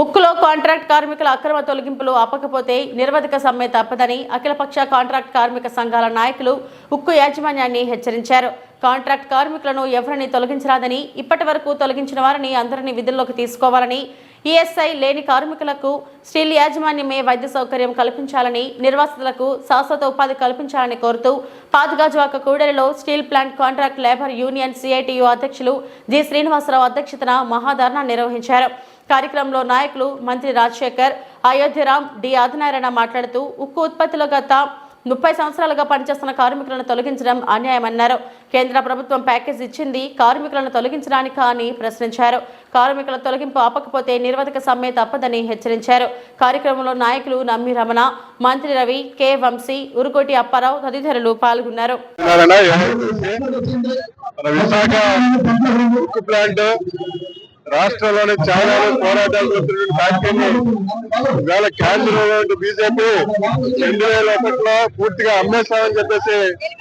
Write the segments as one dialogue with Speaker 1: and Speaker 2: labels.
Speaker 1: ఉక్కులో contract కార్మికుల అక్రమ తొలగింపులు అప్పకపోతే నిరవధిక సమ్మె తప్పదని అఖిలపక్ష కాంట్రాక్ట్ కార్మిక సంఘాల నాయకులు ఉక్కు యాజమాన్యాన్ని హెచ్చరించారు. కాంట్రాక్ట్ కార్మికులను ఎవరిని తొలగించరాదని ఇప్పటి వరకు తొలగించిన వారిని అందరినీ విధుల్లోకి తీసుకోవాలని ఈఎస్ఐ లేని కార్మికులకు స్టీల్ యాజమాన్యమే వైద్య సౌకర్యం కల్పించాలని నిర్వాసితులకు శాశ్వత ఉపాధి కల్పించాలని కోరుతూ పాతగాజువాక కూడలిలో steel plant contract labour union CITU అధ్యక్షులు జి శ్రీనివాసరావు అధ్యక్షతన మహాధర్నా నిర్వహించారు. కార్యక్రమంలో నాయకులు మంత్రి రాజశేఖర్ అయోధ్యరామ్ డి ఆదినారాయణ మాట్లాడుతూ ఉక్కు ఉత్పత్తిలో గత ముప్పై సంవత్సరాలుగా పనిచేస్తున్న కార్మికులను తొలగించడం అన్యాయమన్నారు. కేంద్ర ప్రభుత్వం ప్యాకేజ్ ఇచ్చింది కార్మికులను తొలగించడానికి అని ప్రశ్నించారు. కార్మికుల తొలగింపు ఆపకపోతే నిర్వధక సమ్మె తప్పదని హెచ్చరించారు. కార్యక్రమంలో నాయకులు నమ్మి రమణ మంత్రి రవి కె వంశీ ఉరుకోటి అప్పారావు తదితరులు పాల్గొన్నారు.
Speaker 2: విశాఖ ప్లాంట్ రాష్ట్రంలోని చాలా పోరాటాలు చేస్తున్న ఫ్యాక్టరీని ఇవాళ కేంద్రంలో బీజేపీ రెండు వేల ఒకటిలో పూర్తిగా అమ్మేస్తామని చెప్పేసి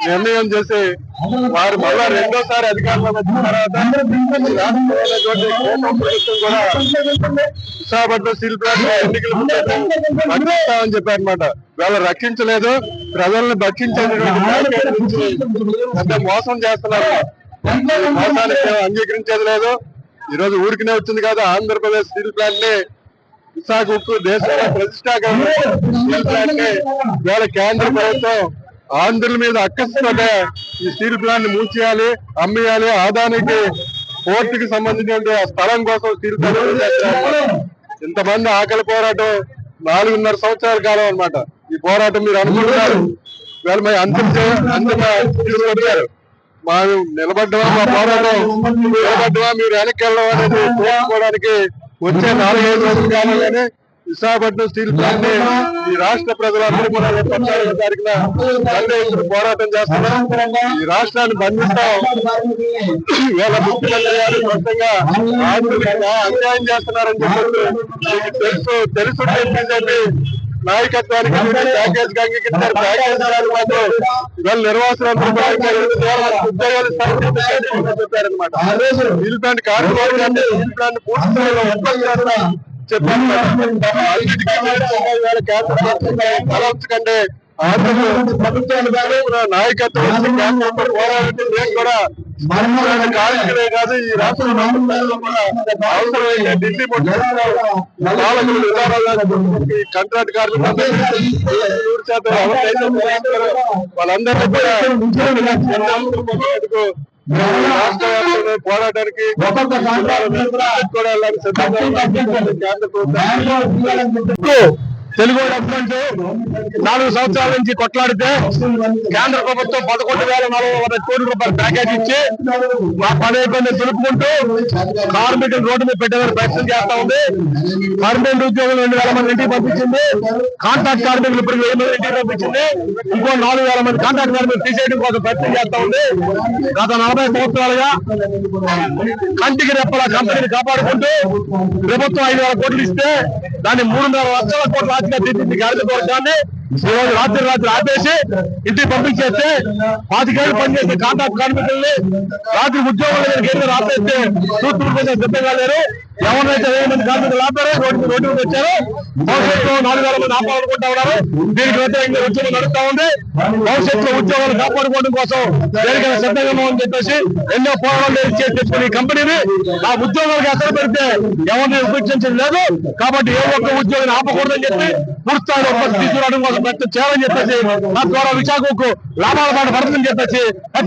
Speaker 2: నిర్ణయం చేసి వారు మళ్ళా రెండోసారి అధికారంలో వచ్చిన తర్వాత రాష్ట్రంలో ప్రభుత్వం కూడా విశాఖపట్నం స్టీల్ ప్లాంట్ ఎన్నికలు ముందు రక్షిస్తామని చెప్పారనమాట ఇవాళ రక్షించలేదు. ప్రజల్ని భక్షించేటువంటి మోసం చేస్తున్నారు. మోసానికి అంగీకరించేది లేదు. ఈ రోజు ఊరికినే వచ్చింది కదా ఆంధ్రప్రదేశ్ స్టీల్ ప్లాంట్ని విశాఖ ఉక్కు దేశంలో ప్రతిష్టాకరమైన స్టీల్ ప్లాంట్ని ఇవాళ కేంద్ర ప్రభుత్వం ఆంధ్రుల మీద అక్కసుతోటే ఈ స్టీల్ ప్లాంట్ని మూసేయాలి అమ్మేయాలి. ఆదానికి పోర్ట్కి సంబంధించిన ఆ స్థలం కోసం స్టీల్ ప్లాంట్. ఇంతమంది ఆకలి పోరాటం నాలుగున్నర సంవత్సరాల కాలం అన్నమాట. ఈ పోరాటం మీరు అనుకుంటున్నారు. ఇవాళ మరి అంతిమ తీసుకొచ్చారు మా నిలబడ్డమా మా పోరాటం? నిలబడ్డమా మీరు. వెనక్కి వెళ్ళడం తెలుసుకోవడానికి వచ్చే నాలుగైదు రోజుల కాలంలోనే విశాఖపట్నం స్టీల్ ప్లాంట్ని ఈ రాష్ట్ర ప్రజలందరూ కూడా పద్నాలుగో తారీఖున పోరాటం చేస్తున్నాం ఈ రాష్ట్రాన్ని బంధిస్తాం. ఇవాళ ముఖ్యమంత్రి గారు స్పష్టంగా అన్యాయం చేస్తున్నారని చెప్పి తెలుసు తెలుసుంటే బీజేపీ నాయకత్వానికి ప్యాకేజ్ అంగీకరించారు ప్యాకేజ్ మాత్రం కూడా పూర్తి స్థాయిలో చెప్పారు కేంద్ర ఆంధ్రప్రదేశ్ ప్రభుత్వాలు కానీ మన నాయకత్వం వచ్చి కేంద్ర ప్రభుత్వం పోరాడుతూ నేను కూడా మన కార్మికులే కాదు ఈ రాష్ట్ర ప్రభుత్వాల్లో కూడా అవసరమైతే ఢిల్లీ కాంట్రాక్ట్ పోరాడతారో వాళ్ళందరినీ కూడా రాష్ట్ర వ్యాప్తంగా పోరాటానికి వెళ్ళాలని సిద్ధంగా తెలుగు డెవలప్మెంట్ నాలుగు సంవత్సరాల నుంచి కొట్లాడితే కేంద్ర ప్రభుత్వం పదకొండు వేల నలభై వందల కోట్ల రూపాయల ప్యాకేజ్ ఇచ్చి మా పని అయిపోయింది తెలుపుకుంటూ కార్మికులు రోడ్డు మీద పెట్టేందుకు ప్రయత్నం చేస్తా ఉంది. పర్మనెంట్ ఉద్యోగులు రెండు వేల మంది ఇంటికి పంపించింది. కాంట్రాక్ట్ కార్మికులు ఇప్పుడు వెయ్యి మంది ఇంటికి పంపించింది. ఇంకో నాలుగు వేల మంది కాంట్రాక్ట్ కార్మికులు తీసేయడం కోసం ప్రయత్నం చేస్తా ఉంది. గత నలభై సంవత్సరాలుగా కంటికి రెప్పల కంపెనీని కాపాడుకుంటూ ప్రభుత్వం ఐదు వేల కోట్లు ఇస్తే దాన్ని మూడున్నర లక్షల కోట్ల ఆర్థిక తీర్చింది కార్మిక వర్గాన్ని ఈ రోజు రాత్రి రాత్రి ఆపేసి ఇంటికి పంపించేస్తే పాతికేళ్ళు పనిచేసే కాంట్రాక్ట్ కార్మికుల్ని రాత్రి ఉద్యోగుల కేంద్రం రాసేస్తే చూస్తుంటే సిద్ధంగా లేరు ఎవరైతే వెయ్యి మంది కార్మికులు ఆపారో రోడ్డు రోడ్డు మీద వచ్చారు భవిష్యత్తులో నాలుగు వేల మంది ఆపాలనుకుంటా ఉన్నారు. దీనికి వ్యతిరేకంగా ఉద్యమం నడుస్తా ఉంది. భవిష్యత్తులో ఉద్యోగాలు కాపాడుకోవడం కోసం దేనికైనా సిద్ధంగా అని చెప్పేసి ఎన్నో పోరాటాలు చేసుకుని తెచ్చుకుని ఈ కంపెనీని ఆ ఉద్యోగాలకు అసలు పెడితే ఎవరిని ఉపేక్షించడం లేదు. కాబట్టి ఏ ఒక్క ఉద్యోగిని ఆపకూడదని చెప్పి పూర్తిస్థాయిలో ఉత్పత్తి తీసుకురావడం కోసం ప్రయత్నం చేయాలని చెప్పేసి తద్వారా విశాఖకు లాభాల పాటు పడుతుందని చెప్పేసి